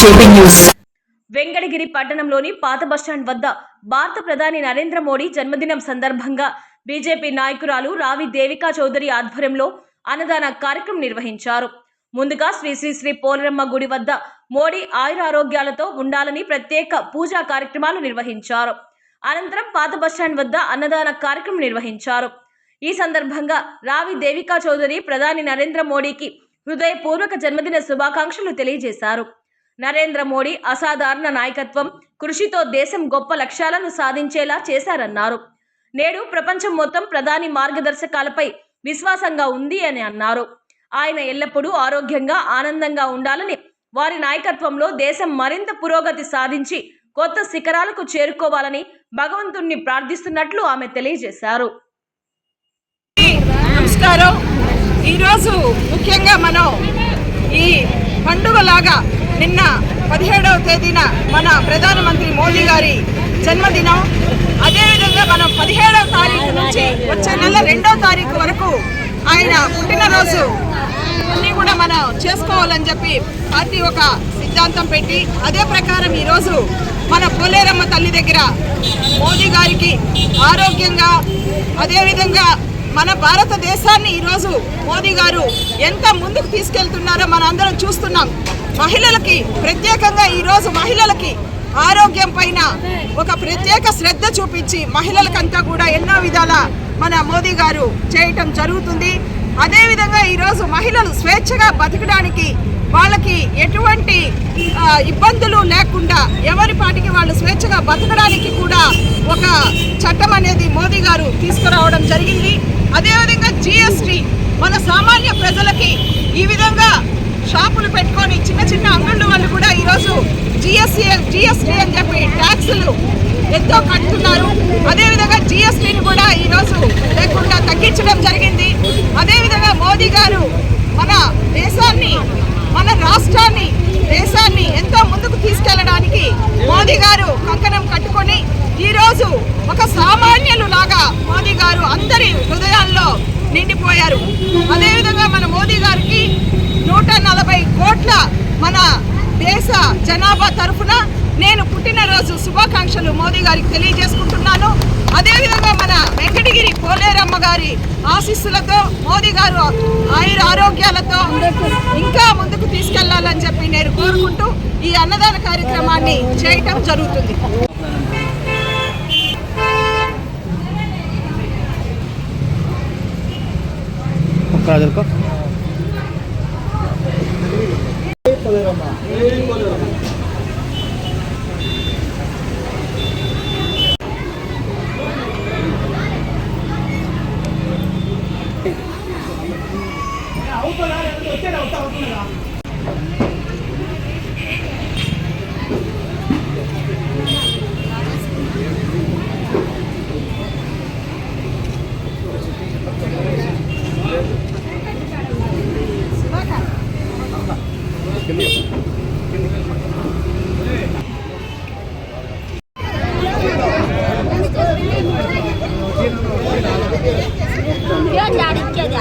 JP news. Venkatagiri పట్టణంలోని పాత bus stand వద్ద భారత ప్రధాని నరేంద్ర మోడీ జన్మదినం సందర్భంగా బీజేపీ నాయకురాలు రావి దేవికా చౌదరి ఆధ్వర్యంలో అన్నదాన కార్యక్రమం నిర్వహించారు. ముందుగా శ్రీ శ్రీ శ్రీ పోలరమ్మ గుడి వద్ద మోడీ ఆయురారోగ్యాలతో ఉండాలని ప్రత్యేక పూజా కార్యక్రమాలు నిర్వహించారు. అనంతరం పాత బస్టాండ్ వద్ద అన్నదాన కార్యక్రమం నిర్వహించారు. ఈ సందర్భంగా రావి దేవికా చౌదరి ప్రధాని నరేంద్ర మోడీకి హృదయపూర్వక జన్మదిన శుభాకాంక్షలు తెలియజేశారు. నరేంద్ర మోడీ అసాధారణ నాయకత్వం కృషితో దేశం గొప్ప లక్ష్యాలను సాధించేలా చేశారన్నారు. నేడు ప్రపంచం మొత్తం ప్రధాని మార్గదర్శకాలపై విశ్వాసంగా ఉంది అని అన్నారు. ఆయన ఎల్లప్పుడూ ఆరోగ్యంగా ఆనందంగా ఉండాలని వారి నాయకత్వంలో దేశం మరింత పురోగతి సాధించి కొత్త శిఖరాలకు చేరుకోవాలని భగవంతుణ్ణి ప్రార్థిస్తున్నట్లు ఆమె తెలియజేశారు. నమస్కారం. ఈరోజు ముఖ్యంగా మనం ఈ పండుగలాగా నిన్న పదిహేడవ తేదీన మన ప్రధానమంత్రి మోదీ గారి జన్మదినం. అదేవిధంగా మనం పదిహేడవ తారీఖు నుంచి వచ్చే నెల రెండవ తారీఖు వరకు ఆయన పుట్టినరోజు. అన్నీ కూడా మనం చేసుకోవాలని చెప్పి పార్టీ ఒక సిద్ధాంతం పెట్టి అదే ప్రకారం ఈరోజు మన పోలేరమ్మ తల్లి దగ్గర మోదీ గారికి ఆరోగ్యంగా అదేవిధంగా మన భారతదేశాన్ని ఈరోజు మోదీ గారు ఎంత ముందుకు తీసుకెళ్తున్నారో మనం అందరం చూస్తున్నాం. మహిళలకి ప్రత్యేకంగా ఈరోజు మహిళలకి ఆరోగ్యం పైన ఒక ప్రత్యేక శ్రద్ధ చూపించి మహిళలకంతా కూడా ఎన్నో విధాల మన మోదీ గారు చేయటం జరుగుతుంది. అదేవిధంగా ఈరోజు మహిళలు స్వేచ్ఛగా బతకడానికి వాళ్ళకి ఎటువంటి ఇబ్బందులు లేకుండా ఎవరి పాటికి వాళ్ళు స్వేచ్ఛగా బతకడానికి కూడా ఒక చట్టం అనేది మోదీ గారు తీసుకురావడం జరిగింది. అదేవిధంగా జిఎస్టీ మన సామాన్య ప్రజలకి ఈ విధంగా షాపులు పెట్టుకొని చిన్న చిన్న అంగళ్ళు వాళ్ళు కూడా ఈరోజు జిఎస్టీ జిఎస్టీ అని చెప్పి ట్యాక్సులు ఎంతో కట్టుతున్నారు అదేవిధంగా జిఎస్టీని కూడా ఈరోజు లేకుండా తగ్గించడం జరిగింది. అదేవిధంగా మోదీ గారు మన దేశాన్ని మన రాష్ట్రాన్ని దేశాన్ని ఎంతో ముందుకు తీసుకెళ్ళడానికి మోదీ గారు కంకణం కట్టుకొని ఈరోజు ఒక సామాన్యులు లాగా మోదీ గారు అందరి నిండిపోయారు. అదేవిధంగా మన మోదీ గారికి నూట నలభై కోట్ల మన దేశ జనాభా తరఫున నేను పుట్టినరోజు శుభాకాంక్షలు మోదీ గారికి తెలియజేసుకుంటున్నాను. అదేవిధంగా మన వెంకటగిరి కోలేరమ్మ గారి ఆశీస్సులతో మోదీ గారు ఆయుర ఆరోగ్యాలతో ఇంకా ముందుకు తీసుకెళ్ళాలని చెప్పి నేను కోరుకుంటూ ఈ అన్నదాన కార్యక్రమాన్ని చేయటం జరుగుతుంది. ¿Qué es ¿Qué es eso? ¿Qué es eso? ¿Qué es eso? ¿Qué. Video जारी किया जाए।